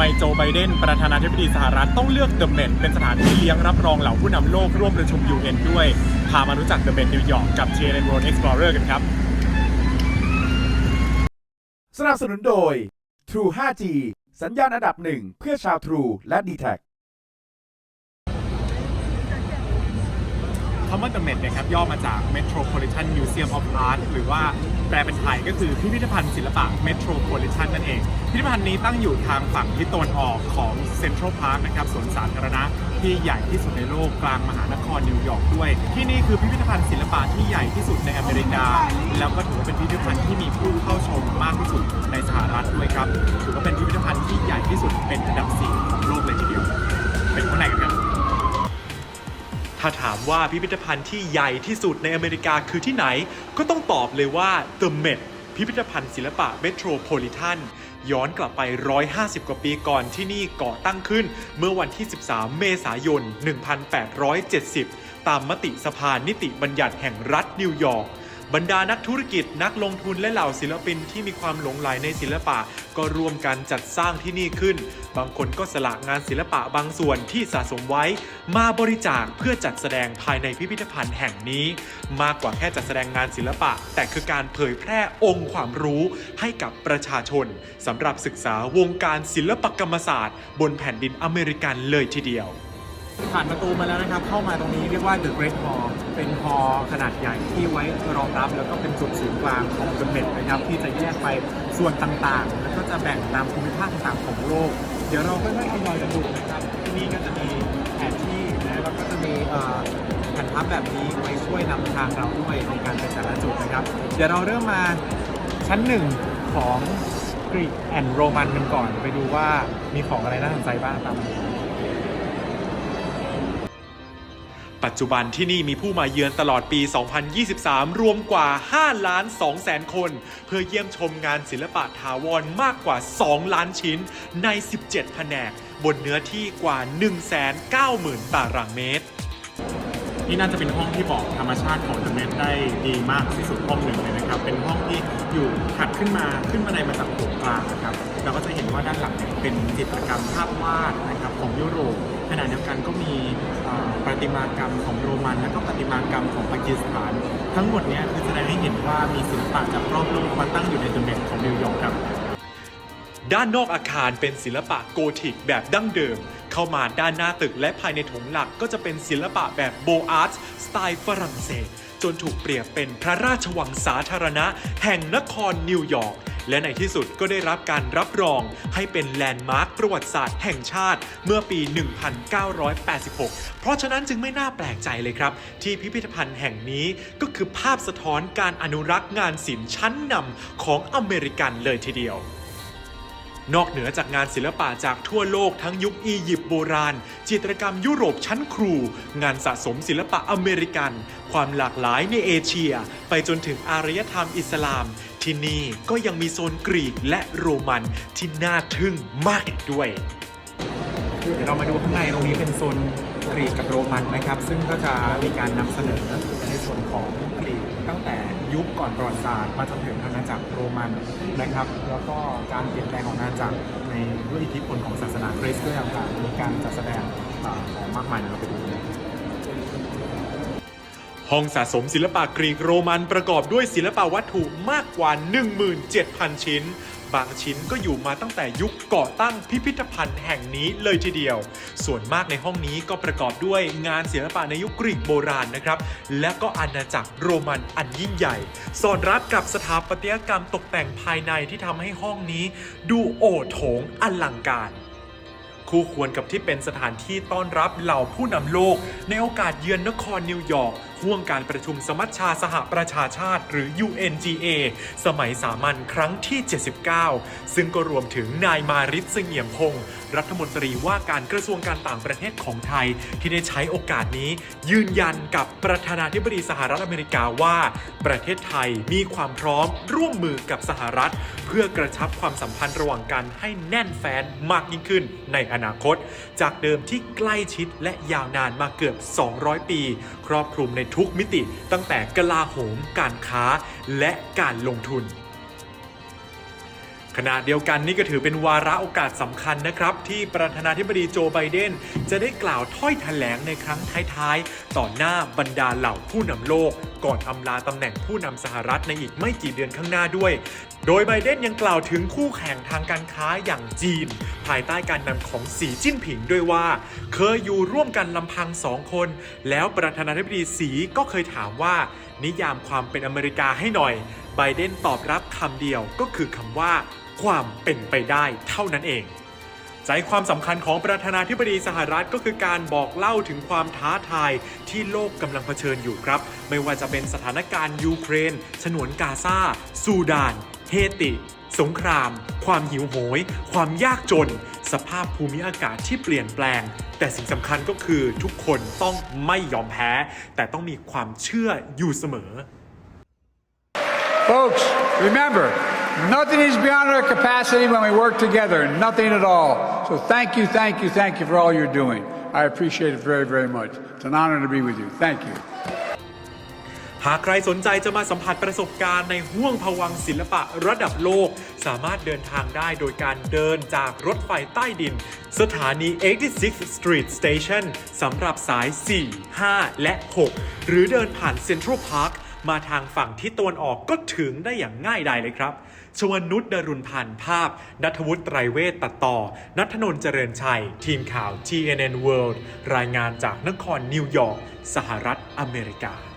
ไมโจไบเดน ประธานาธิบดีสหรัฐต้องเลือกเดอะเมนเป็นสถานที่เลี้ยงรับรองเหล่าผู้นำโลกร่วมประชุม UN ด้วย พามารู้จักเดอะเมนนิวยอร์กกับ JN World Explorer กันครับ สนับสนุนโดย True 5G สัญญาณอันดับหนึ่งเพื่อชาว True และ d t แท คำว่า The Met เนี่ยครับย่อมาจาก Metropolitan Museum of Art หรือว่าแปลเป็นไทยก็คือพิพิธภัณฑ์ศิลปะ Metropolitan นั่นเอง พิพิธภัณฑ์นี้ตั้งอยู่ทางฝั่งทิศตะวันออกของ Central Park นะครับสวนสาธารณะที่ใหญ่ที่สุดในโลกกลางมหานครนิวยอร์กด้วย ที่นี่คือพิพิธภัณฑ์ศิลปะที่ใหญ่ที่สุดในอเมริกา แล้วก็ถือว่าเป็นพิพิธภัณฑ์ที่มีผู้เข้าชมมากที่สุดในสหรัฐด้วยครับถือว่าเป็นพิพิธภัณฑ์ที่ใหญ่ที่สุดเป็นอันดับสี่ของโลกเลยทีเดียวเป็นข้างในกันครับ ถ้าถามว่าพิพิธภัณฑ์ที่ใหญ่ที่สุดในอเมริกาคือที่ไหน ก็ต้องตอบเลยว่า The Met พิพิธภัณฑ์ศิลปะเมโทรโพลิแทนย้อนกลับไป 150 กว่าปีก่อนที่นี่ก่อตั้งขึ้น เมื่อวันที่ 13 เมษายน 1870 ตามมติสภานิติบัญญัติแห่งรัฐนิวยอร์ก บรรดานักธุรกิจนักลงทุนและเหล่าศิลปินที่มีความหลงใหลในศิลปะ ก็ร่วมกันจัดสร้างที่นี่ขึ้น บางคนก็สละงานศิลปะบางส่วนที่สะสมไว้ มาบริจาคเพื่อจัดแสดงภายในพิพิธภัณฑ์แห่งนี้ มากกว่าแค่จัดแสดงงานศิลปะ แต่คือการเผยแพร่องค์ความรู้ให้กับประชาชนสำหรับศึกษาวงการศิลปกรรมศาสตร์ บนแผ่นดินอเมริกันเลยทีเดียว ผ่านประตูมาแล้วนะครับ เข้ามาตรงนี้เรียกว่า The Great Hall เป็นฮอลขนาดใหญ่ที่ไว้รองรับแล้วก็เป็นจุดศูนย์กลางของ The Met นะครับที่จะแยกไปส่วนต่างๆ แล้วก็จะแบ่งตามภูมิภาคต่างๆของโลก เดี๋ยวเราค่อยๆทยอยกันดูนะครับที่นี่ก็จะมีแผนที่นะแล้วก็จะมีแผนพับแบบนี้ไว้ช่วยนำทางเราด้วยในการไปแต่ละจุดนะครับ เดี๋ยวเราเริ่มมาชั้นหนึ่งของกรีกแอนด์โรมันกันก่อนไปดูว่ามีของอะไรน่าสนใจบ้างตามมา ปัจจุบันที่นี่มีผู้มาเยือนตลอดปี 2023 รวมกว่า 5 ล้าน2แสนคน เพื่อเยี่ยมชมงานศิลปะถาวรมากกว่า 2 ล้านชิ้นใน 17 แผนก บนเนื้อที่กว่า 190,000 ตารางเมตร นี่น่าจะเป็นห้องที่บอกธรรมชาติของเดอะเมนได้ดีมากที่สุดห้องหนึ่งเลยนะครับ เป็นห้องที่อยู่ถัดขึ้นมาขึ้นบันไดมาจากโถงกลางนะครับ เราก็จะเห็นว่าด้านหลังเนี่ยเป็นจิตรกรรมภาพวาดนะครับของยุโรปขณะเดียวกันก็มีประติมากรรมของโรมัน และก็ประติมากรรมของปากีสถาน ทั้งหมดเนี้คือแสดงให้เห็นว่ามีศิลปะจากรอบโลกมาตั้งอยู่ในเดอะเมนของนิวยอร์กครับด้านนอกอาคารเป็นศิลปะโกธิกแบบดั้งเดิม เข้ามาด้านหน้าตึกและภายในโถงหลักก็จะเป็นศิลปะแบบโบอาร์ตสไตล์ฝรั่งเศส จนถูกเปรียบเป็นพระราชวังสาธารณะ แห่งนครนิวยอร์กและในที่สุดก็ได้รับการรับรองให้เป็นแลนด์มาร์คประวัติศาสตร์แห่งชาติเมื่อปี 1986 เพราะฉะนั้นจึงไม่น่าแปลกใจเลยครับ ที่พิพิธภัณฑ์แห่งนี้ก็คือภาพสะท้อนการอนุรักษ์งานศิลป์ชั้นนำของอเมริกันเลยทีเดียว นอกเหนือจากงานศิลปะจากทั่วโลกทั้งยุคอียิปต์โบราณ จิตรกรรมยุโรปชั้นครู งานสะสมศิลปะอเมริกัน ความหลากหลายในเอเชีย ไปจนถึงอารยธรรมอิสลาม ที่นี่ก็ยังมีโซนกรีกและโรมันที่น่าทึ่งมากอีกด้วย เดี๋ยวเรามาดูข้างในตรงนี้เป็นโซนกรีกกับโรมันนะครับ ซึ่งก็จะมีการนำเสนอในส่วนของกรีก ตั้งแต่ยุคก่อนประวัติศาสตร์มาจนถึงอาณาจักรโรมันนะครับ แล้วก็การเปลี่ยนแปลงของอาณาจักรในด้วยอิทธิพลของศาสนาคริสต์ด้วยต่างๆมีการจัดแสดงอ่าของมากมายเดี๋ยวเราไปดูห้องสะสมศิลปะกรีกโรมันประกอบด้วยศิลปะวัตถุมากกว่า 17,000 ชิ้น บางชิ้นก็อยู่มาตั้งแต่ยุคก่อตั้งพิพิธภัณฑ์แห่งนี้เลยทีเดียว ส่วนมากในห้องนี้ก็ประกอบด้วยงานศิลปะในยุคกรีกโบราณนะครับ และก็อาณาจักรโรมันอันยิ่งใหญ่ สอดรับกับสถาปัตยกรรมตกแต่งภายในที่ทำให้ห้องนี้ ดูโอโถงอลังการคู่ควรกับที่เป็นสถานที่ต้อนรับเหล่าผู้นำโลก ในโอกาสเยือนนครนิวยอร์ก ห่วงการประชุมสมัชชาสหประชาชาติ หรือ UNGA สมัยสามัญครั้งที่ 79 ซึ่งก็รวมถึงนายมาริศเสงี่ยมพงศ์รัฐมนตรีว่าการกระทรวงการต่างประเทศของไทย ที่ได้ใช้โอกาสนี้ ยืนยันกับประธานาธิบดีสหรัฐอเมริกาว่า ประเทศไทยมีความพร้อมร่วมมือกับสหรัฐ เพื่อกระชับความสัมพันธ์ระหว่างกันให้แน่นแฟ้นมากยิ่งขึ้นในอนาคต จากเดิมที่ใกล้ชิดและยาวนานมาเกือบ 200 ปี ครอบคลุมในทุกมิติตั้งแต่กลาโหม การค้า และการลงทุนขณะเดียวกันนี่ก็ถือเป็นวาระโอกาสสำคัญนะครับ ที่ประธานาธิบดีโจไบเดน จะได้กล่าวถ้อยแถลงในครั้งท้าย ๆ ต่อหน้าบรรดาเหล่าผู้นำโลก ก่อนอำลาตำแหน่งผู้นำสหรัฐในอีกไม่กี่เดือนข้างหน้าด้วย โดยไบเดนยังกล่าวถึงคู่แข่งทางการค้าอย่างจีน ภายใต้การนำของสีจิ้นผิงด้วยว่า เคยอยู่ร่วมกันลำพังสองคน แล้วประธานาธิบดีสีก็เคยถามว่า นิยามความเป็นอเมริกาให้หน่อย ไบเดนตอบรับคำเดียวก็คือคำว่า ความเป็นไปได้เท่านั้นเองใจความสำคัญของประธานาธิบดีสหรัฐก็คือการบอกเล่าถึงความท้าทายที่โลกกำลังเผชิญอยู่ครับ ไม่ว่าจะเป็นสถานการณ์ยูเครน ฉนวนกาซาซูดาน เฮติ สงคราม ความหิวโหย ความยากจน สภาพภูมิอากาศที่เปลี่ยนแปลง แต่สิ่งสำคัญก็คือทุกคนต้องไม่ยอมแพ้ แต่ต้องมีความเชื่ออยู่เสมอ Folks, remember, nothing is beyond our capacity when we work together. Nothing at all. So thank you, thank you, thank you for all you're doing. I appreciate it very, very much. It's an honor to be with you. Thank you. หากใครสนใจจะมาสัมผัสประสบการณ์ในห้วงผวังศิลปะระดับโลก สามารถเดินทางได้โดยการเดินจากรถไฟใต้ดิน สถานี 86 Street Station สำหรับสาย 4 5 และ 6 หรือเดินผ่าน Central Park มาทางฝั่งทิศตะวันออกก็ถึงได้อย่างง่ายดายเลยครับ ชวนุชดรุณพันธ์ภาพ นัทวุฒิไตรเวทตัดต่อ นัทนนท์เจริญชัย ทีมข่าว TNN World รายงานจากนครนิวยอร์ก สหรัฐอเมริกา